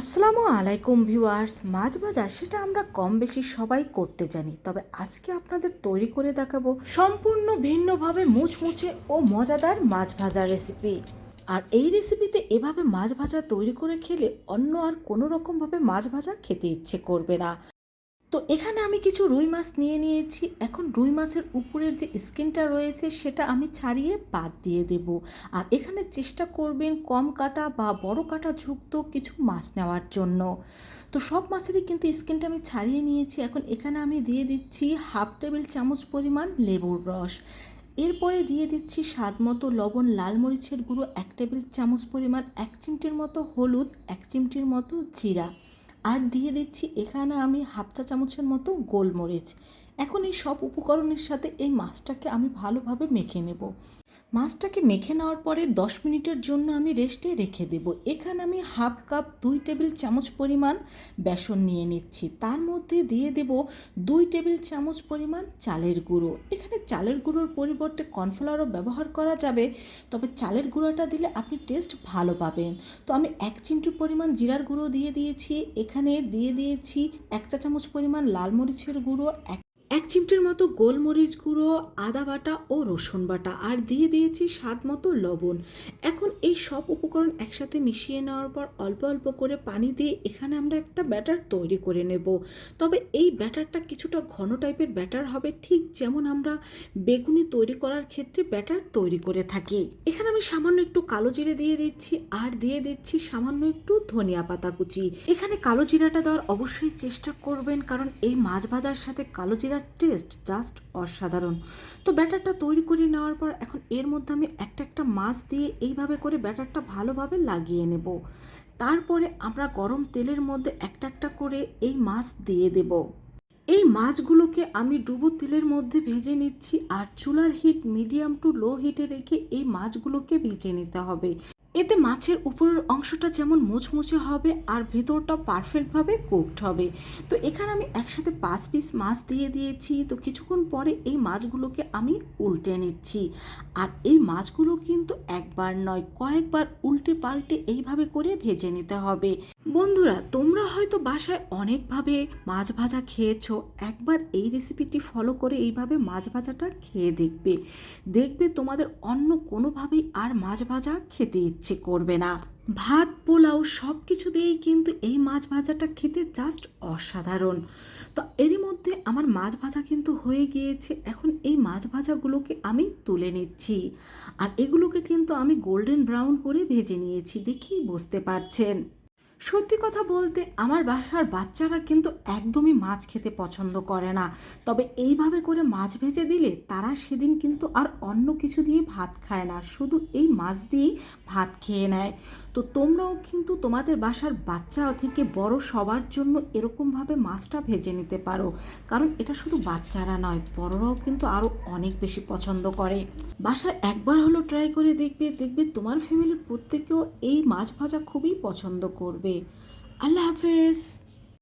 আসসালামু আলাইকুম ভিউয়ার্স মাছ ভাজা সেটা আমরা কম বেশি সবাই করতে জানি, তবে আজকে আপনাদের তৈরি করে দেখাবো সম্পূর্ণ ভিন্নভাবে মুচমুচে ও মজাদার মাছ ভাজা রেসিপি আর এই রেসিপিতে এভাবে মাছ ভাজা তৈরি করে খেলে অন্য আর কোনো রকমভাবে মাছ ভাজা খেতে ইচ্ছে করবে না। তো এখানে আমি কিছু রুই মাছ নিয়ে নিয়েছি। এখন রুই মাছের উপরের যে স্কিনটা রয়েছে সেটা আমি ছাড়িয়ে বাদ দিয়ে দেব। আর এখানে চেষ্টা করবেন কম কাটা বা বড় কাটা যুক্ত কিছু মাছ নেওয়ার জন্য। তো সব মাছেরই কিন্তু স্কিনটা আমি ছাড়িয়ে নিয়েছি। এখন এখানে আমি দিয়ে দিচ্ছি হাফ টেবিল চামচ পরিমাণ লেবুর রস। এরপরে দিয়ে দিচ্ছি স্বাদ মতো লবণ, লাল মরিচের গুঁড়ো, এক টেবিল চামচ পরিমাণ এক চিমটির মতো হলুদ, এক চিমটির মতো জিরা। আর দিয়ে দিচ্ছি এখানে আমি হাফ চা চামচের মতো গোলমরিচ। এখন এই সব উপকরণের সাথে এই মাছটাকে আমি ভালোভাবে মেখে নেব। মাছটাকে মেখে নেওয়ার পরে দশ মিনিটের জন্য আমি রেস্টে রেখে দেব। এখানে আমি হাফ কাপ দুই টেবিল চামচ পরিমাণ বেসন নিয়ে নিচ্ছি। তার মধ্যে দিয়ে দেব দুই টেবিল চামচ পরিমাণ চালের গুঁড়ো। এখানে চালের গুঁড়োর পরিবর্তে কর্নফ্লাওয়ারও ব্যবহার করা যাবে, তবে চালের গুঁড়োটা দিলে আপনি টেস্ট ভালো পাবেন। তো আমি এক চিমটি পরিমাণ জিরার গুঁড়ো দিয়ে দিয়েছি। এখানে দিয়ে দিয়েছি এক চা চামচ পরিমাণ লাল মরিচের গুঁড়ো, এক এক চিমটের মতো গোলমরিচ গুঁড়ো, আদা বাটা ও রসুন বাটা, আর দিয়ে দিয়েছি স্বাদ মতো লবণ। এখন এই সব উপকরণ একসাথে মিশিয়ে নেওয়ার পর অল্প অল্প করে পানি দিয়ে এখানে আমরা একটা ব্যাটার তৈরি করে নেব। তবে এই ব্যাটারটা কিছুটা ঘন টাইপের ব্যাটার হবে, ঠিক যেমন আমরা বেগুনি তৈরি করার ক্ষেত্রে ব্যাটার তৈরি করে থাকি। এখানে আমি সামান্য একটু কালো জিরে দিয়ে দিচ্ছি, আর দিয়ে দিচ্ছি সামান্য একটু ধনিয়া পাতা কুচি। এখানে কালো জিরাটা দেওয়ার অবশ্যই চেষ্টা করবেন, কারণ এই মাছ ভাজার সাথে কালো জিরার টেস্ট জাস্ট অসাধারণ। তো ব্যাটারটা তৈরি করে নেওয়ার পর এখন এর মধ্যে আমি একটা একটা মাছ দিয়ে এইভাবে করে ব্যাটারটা ভালোভাবে লাগিয়ে নেব। তারপরে আমরা গরম তেলের মধ্যে একটা একটা করে এই মাছ দিয়ে দেব। এই মাছগুলোকে আমি ডুবো তেলের মধ্যে ভেজে নিচ্ছি আর চুলার হিট মিডিয়াম টু লো হিটে রেখে এই মাছগুলোকে ভেজে নিতে হবে। এতে মাছের উপরের অংশটা যেমন মুচমুচে হবে আর ভেতরটা পারফেক্টভাবে কুকড হবে। তো এখানে আমি একসাথে পাঁচ পিস মাছ দিয়ে দিয়েছি। তো কিছুক্ষণ পরে এই মাছগুলোকে আমি উল্টে নিচ্ছি। আর এই মাছগুলো কিন্তু একবার নয়, কয়েকবার উল্টে পাল্টে এইভাবে করে ভেজে নিতে হবে। বন্ধুরা, তোমরা হয়তো বাসায় অনেকভাবে মাছ ভাজা খেয়েছো। একবার এই রেসিপিটি ফলো করে এইভাবে মাছ ভাজাটা খেয়ে দেখবে। দেখবে তোমাদের অন্য কোনোভাবেই আর মাছ ভাজা খেতে ইচ্ছে করবে না। ভাত, পোলাও সব কিছু দিয়েই কিন্তু এই মাছ ভাজাটা খেতে জাস্ট অসাধারণ। তো এরই মধ্যে আমার মাছ ভাজা কিন্তু হয়ে গিয়েছে। এখন এই মাছ ভাজাগুলোকে আমি তুলে নিচ্ছি। আর এগুলোকে কিন্তু আমি গোল্ডেন ব্রাউন করে ভেজে নিয়েছি, দেখেই বুঝতে পারছেন। সত্যি কথা বলতে আমার বাসার বাচ্চারা কিন্তু একদমই মাছ খেতে পছন্দ করে না। তবে এইভাবে করে মাছ ভেজে দিলে তারা সেদিন কিন্তু আর অন্য কিছু দিয়ে ভাত খায় না, শুধু এই মাছ দিয়েই ভাত খেয়ে নেয়। তো তোমরাও কিন্তু তোমাদের বাসার বাচ্চা থেকে বড় সবার জন্য এরকমভাবে মাছটা ভেজে নিতে পারো। কারণ এটা শুধু বাচ্চারা নয়, বড়রাও কিন্তু আরও অনেক বেশি পছন্দ করে। বাসায় একবার হলো ট্রাই করে দেখবে দেখবে তোমার ফ্যামিলির প্রত্যেকেও এই মাছ ভাজা খুবই পছন্দ করবে। আল্লাহ হাফেজ